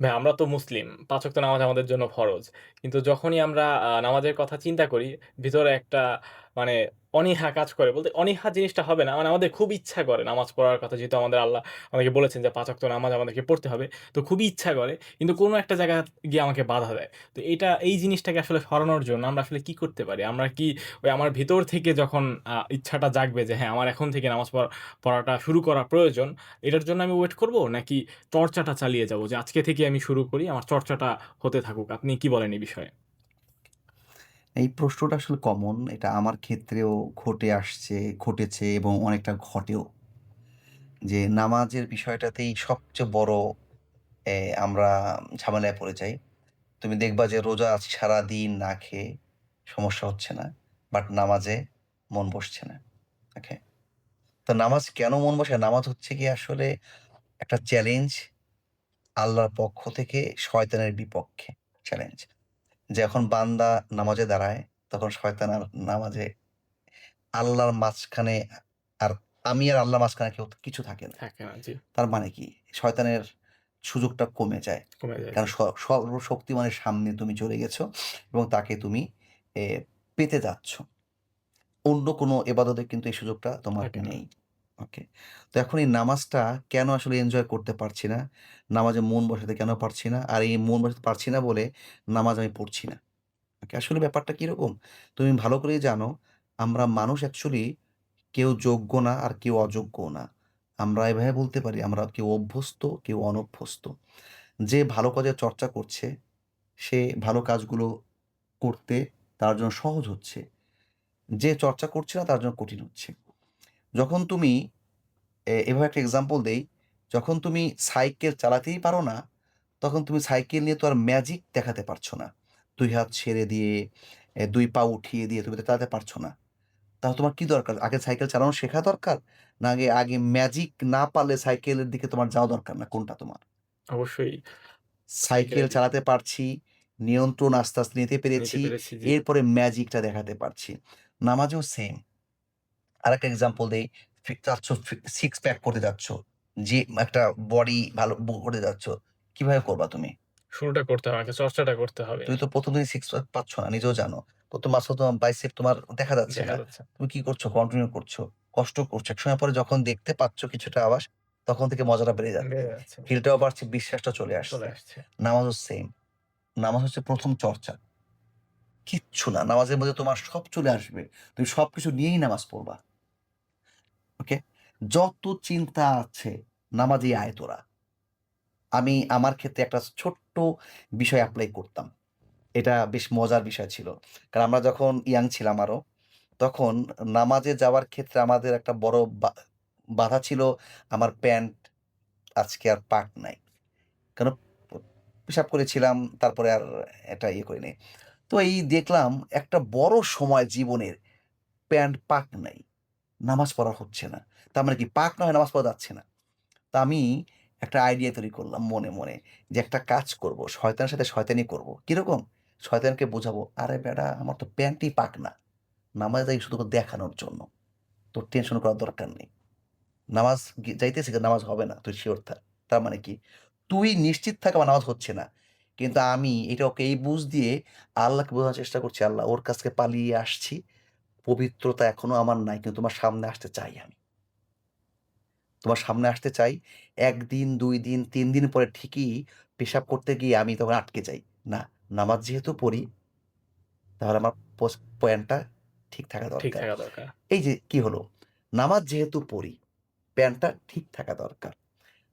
ভাই আমরা তো মুসলিম। পাঁচ ওয়াক্ত নামাজ আমাদের জন্য ফরজ। কিন্তু যখনই আমরা নামাজের কথা চিন্তা করি, ভিতরে একটা মানে অনীহা কাজ করে। বলতে অনীহা জিনিসটা হবে না। মানে আমাদের খুব ইচ্ছা করে নামাজ পড়ার কথা যেহেতু আমাদের আল্লাহ আমাদেরকে বলেছেন যে পাঁচ ওয়াক্ত নামাজ আমাদেরকে পড়তে হবে। তো খুবই ইচ্ছা করে। কিন্তু কোনো একটা জায়গা গিয়ে আমাকে বাধা দেয়। তো এটা এই জিনিসটাকে আসলে সরানোর জন্য আমরা আসলে কি করতে পারি? আমরা কি ওই আমার ভিতর থেকে যখন ইচ্ছাটা জাগবে যে হ্যাঁ, আমার এখন থেকে নামাজ পড়া পড়াটা শুরু করা প্রয়োজন, এটার জন্য আমি ওয়েট করব? নাকি চর্চাটা চালিয়ে যাব? যে আজকে থেকে আমি শুরু করি, আমার চর্চাটা হতে থাকুক। আপনি কি বলেন এই বিষয়ে? এই প্রশ্নটা আসলে কমন। এটা আমার ক্ষেত্রেও ঘটে আসছে, ঘটেছে এবং অনেকটা ঘটেও। যে নামাজের বিষয়টাতেই সবচেয়ে বড় এ আমরা ঝামেলায় পড়ে যাই। তুমি দেখবা যে রোজা আছি সারাদিন না খেয়ে সমস্যা হচ্ছে না। বাট নামাজে মন বসছে না। ওকে? তো নামাজ কেন মন বসে? নামাজ হচ্ছে কি আসলে একটা চ্যালেঞ্জ আল্লাহর পক্ষ থেকে শয়তানের বিপক্ষে চ্যালেঞ্জ। যখন বান্দা নামাজে দাঁড়ায় তখন শয়তান আর নামাজে আল্লাহর মাঝখানে আর আমি আর আল্লাহর মাঝখানে কেউ কিছু থাকে না। তার মানে কি? শয়তানের সুযোগটা কমে যায়। কারণ সর্বশক্তিমানের সামনে তুমি চলে গেছো এবং তাকে তুমি পেতে যাচ্ছ। অন্য কোনো এবাদতে কিন্তু এই সুযোগটা তোমার নেই। ওকে? তো এখন এই নামাজটা কেন আসলে এনজয় করতে পারছি না? নামাজে মন বসাতে কেন পারছি না? আর এই মন বসাতে পারছি না বলে নামাজ আমি পড়ছি না। ওকে? আসলে ব্যাপারটা কীরকম তুমি ভালো করেই জানো আমরা মানুষ অ্যাকচুয়ালি কেউ যোগ্য না আর কেউ অযোগ্য না। আমরা এভাবে বলতে পারি আমরা কেউ অভ্যস্ত, কেউ অনভ্যস্ত। যে ভালো কাজের চর্চা করছে, সে ভালো কাজগুলো করতে তার জন্য সহজ হচ্ছে। যে চর্চা করছে না তার জন্য কঠিন হচ্ছে। যখন তুমি এভাবে একটা এক্সাম্পল দেই, যখন তুমি সাইকেল চালাতেই পারো না, তখন তুমি সাইকেল নিয়ে তো আর ম্যাজিক দেখাতে পারছ না। দুই হাত ছেড়ে দিয়ে, দুই পা উঠিয়ে দিয়ে তুমি তো চালাতে পারছ না। তাহলে তোমার কি দরকার? আগে সাইকেল চালানো শেখা দরকার? না আগে আগে ম্যাজিক না পারলে সাইকেলের দিকে তোমার যাওয়া দরকার না? কোনটা তোমার? অবশ্যই সাইকেল চালাতে পারছি, নিয়ন্ত্রণ আস্তে, আস্তে নিতে। পেরেছি, এরপরে ম্যাজিকটা দেখাতে পারছি। নামাজেও সেম। আরেকটা এক্সাম্পল দেই। চাচ্ছ সিক্স প্যাক করতে যাচ্ছ। যে একটা বডি ভালো করতে যাচ্ছ। কীভাবে করবা তুমি? শুরুটা করতে হবে, চর্চাটা করতে হবে। তুমি তো ১ম দিনই সিক্স প্যাক পাচ্ছ না, নিজেও জানো। ১ম মাসে তোমার বাইসেপ তোমার দেখা যাচ্ছে না। তুমি কি করছ? কন্টিনিউ করছ। কষ্ট করছ। এক সময় পরে যখন দেখতে পাচ্ছ কিছুটা আভাস, তখন থেকে মজাটা বেড়ে যাচ্ছে। ফিলটাও বাড়ছে, বিশ্বাসটা চলে আসছে। নামাজও সেম। নামাজ হচ্ছে ১ম চর্চা। কিচ্ছু না। নামাজের মধ্যে তোমার সব চলে আসবে। তুমি সবকিছু নিয়েই নামাজ পড়বা। যত চিন্তা আছে নামাজেই আয় তোরা। আমি আমার ক্ষেত্রে একটা ছোট্ট বিষয় অ্যাপ্লাই করতাম। এটা বেশ মজার বিষয় ছিল। কারণ আমরা যখন ইয়াং ছিলাম আরও তখন নামাজে যাওয়ার ক্ষেত্রে আমাদের একটা বড় বাধা ছিল, আমার প্যান্ট আজকে আর পাক নাই। প পেশাব করেছিলাম, তারপরে আর এটা ইয়ে করিনি। তো এই দেখলাম একটা বড় সময় জীবনের প্যান্ট পাক নাই। নামাজ পড়া হচ্ছে না। তার মানে কি পাক না হয়ে নামাজ পড়া যাচ্ছে না। তা আমি একটা আইডিয়া তৈরি করলাম মনে, মনে যে একটা কাজ করব। শয়তানের সাথে শয়তানি করব। কীরকম? শয়তানকে বোঝাবো, "আরে বেটা আমার তো প্যান্টই পাক না। নামাজ যাই শুধু দেখানোর জন্য। তোর টেনশন করার দরকার নেই। নামাজ যাইতেছি নামাজ হবে না। তুই শিওর থাক।" তার মানে কি? তুই নিশ্চিত থাক আমার নামাজ হচ্ছে না। কিন্তু আমি এটা ওকে এই বুঝ দিয়ে আল্লাহকে বোঝানোর চেষ্টা করছি, "আল্লাহ ওর কাছকে পালিয়ে আসছি। পবিত্রতা এখনও আমার নাই। কিন্তু তোমার সামনে আসতে চাই আমি।" তোমার সামনে আসতে চাই। একদিন দুই দিন, তিন দিন পরে ঠিকই পেশাব করতে গিয়ে আমি তখন আটকে যাই। না, নামাজ যেহেতু পড়ি তাহলে আমার প্যান্টটা ঠিক থাকা দরকার। থাকা দরকার। এই যে কি হলো? নামাজ যেহেতু পড়ি, প্যান্টটা ঠিক থাকা দরকার।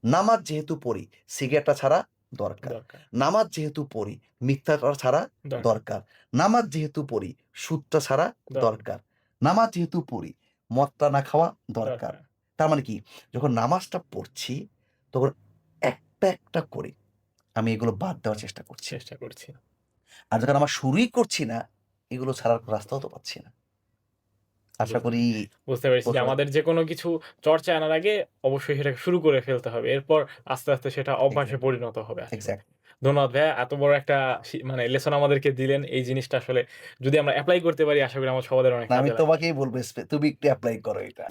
নামাজ যেহেতু পড়ি, সিগারেটটা ছাড়া দরকার। নামাজ যেহেতু পড়ি, মিথ্যাটা ছাড়া দরকার। নামাজ যেহেতু পড়ি, সুদটা ছাড়া দরকার। নামাজ যেহেতু পড়ি, মদটা না খাওয়া দরকার। দরকার। তার মানে কি? যখন নামাজটা পড়ছি, তখন একটা, একটা করে আমি এগুলো বাদ দেওয়ার চেষ্টা করছি। চেষ্টা করছি। আর যখন আমার শুরুই করছি না, এগুলো ছাড়ার রাস্তাও তো পাচ্ছি না। আশা করি বুঝতে পেরেছি যে আমাদের যেকোনো কিছু চর্চা আনার আগে অবশ্যই সেটাকে শুরু করে ফেলতে হবে। এরপর আস্তে, আস্তে সেটা অভ্যাসে পরিণত হবে ধন্যবাদ ভাইয়া। এত বড় একটা মানে লেসন আমাদেরকে দিলেন। এই জিনিসটা আসলে যদি আমরা অ্যাপ্লাই করতে পারি আশা করি আমার সবাদের অনেক আমি তোমাকেই বলব তুমি একটু অ্যাপ্লাই করো এটা।